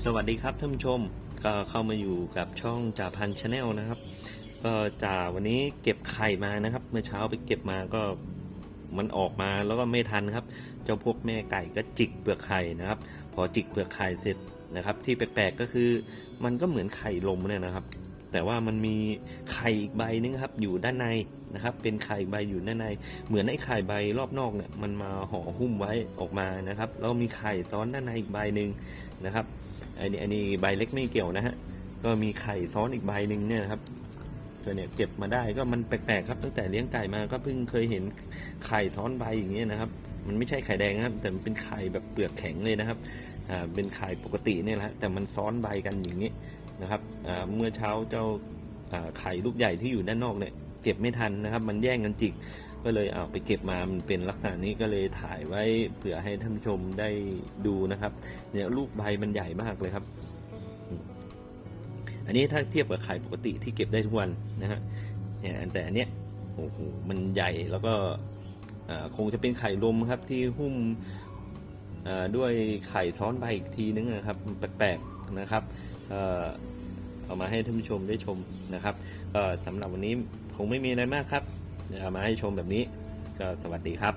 สวัสดีครับท่านผู้ชมก็เข้ามาอยู่กับช่องจ่าพันชาแนลนะครับ ก็จ่าวันนี้เก็บไข่มานะครับ เมื่อเช้าไปเก็บมาก็มันออกมาแล้วก็ไม่ทันครับ เจ้าพวกแม่ไก่ก็จิกเปลือกไข่นะครับ พอจิกเปลือกไข่เสร็จนะครับ ที่แปลกๆก็คือมันก็เหมือนไข่ลมเนี่ยนะครับ แต่ว่ามันมีไข่อีกใบนึงครับอยู่ด้านในนะครับ เป็นไข่ใบอยู่ด้านใน เหมือนไอ้ไข่ใบรอบนอกเนี่ยมันมาห่อหุ้มไว้ออกมานะครับแล้วมีไข่ซ้อนด้านในอีกใบหนึ่งนะครับอันนี้อันนี้ใบเล็กไม่เกี่ยวนะฮะก็มีไข่ซ้อนอีกใบหนึ่งเนี่ยครับก็เนี่ยเก็บมาได้ก็มันแปลกๆครับตั้งแต่เลี้ยงไก่มาก็เพิ่งเคยเห็นไข่ซ้อนใบอย่างเงี้ยนะครับ มันไม่ใช่ไข่แดงครับ แต่มันเป็นไข่แบบเปลือกแข็งเลยนะครับอ่าเป็นไข่ปกติเนี่ยแหละฮะแต่มันซ้อนใบกันอย่างนี้ นะครับเมื่อเช้าเจ้าไข่ลูกใหญ่ที่อยู่ด้านนอกเนี่ยเก็บไม่ทันนะครับ มันแย่งกันจิกก็เลยเอาไปเก็บมามันเป็นลักษณะนี้ก็เลยถ่ายไว้เผื่อให้ท่านผู้ชมได้ดูนะครับเนี่ยลูกใบมันใหญ่มากเลยครับ อันนี้ถ้าเทียบกับไข่ปกติที่เก็บได้ทุกวันนะฮะเนี่ยแต่อันเนี้ยโอ้โหมันใหญ่แล้วก็คงจะเป็นไข่ลมครับที่หุ้มด้วยไข่ซ้อนใบอีกทีนึงนะครับแปลกๆนะครับ เอ่อเอามาให้ท่านผู้ชมได้ชมนะครับก็สำหรับวันนี้คงไม่มีอะไรมากครับเอามาให้ชมแบบนี้ก็สวัสดีครับ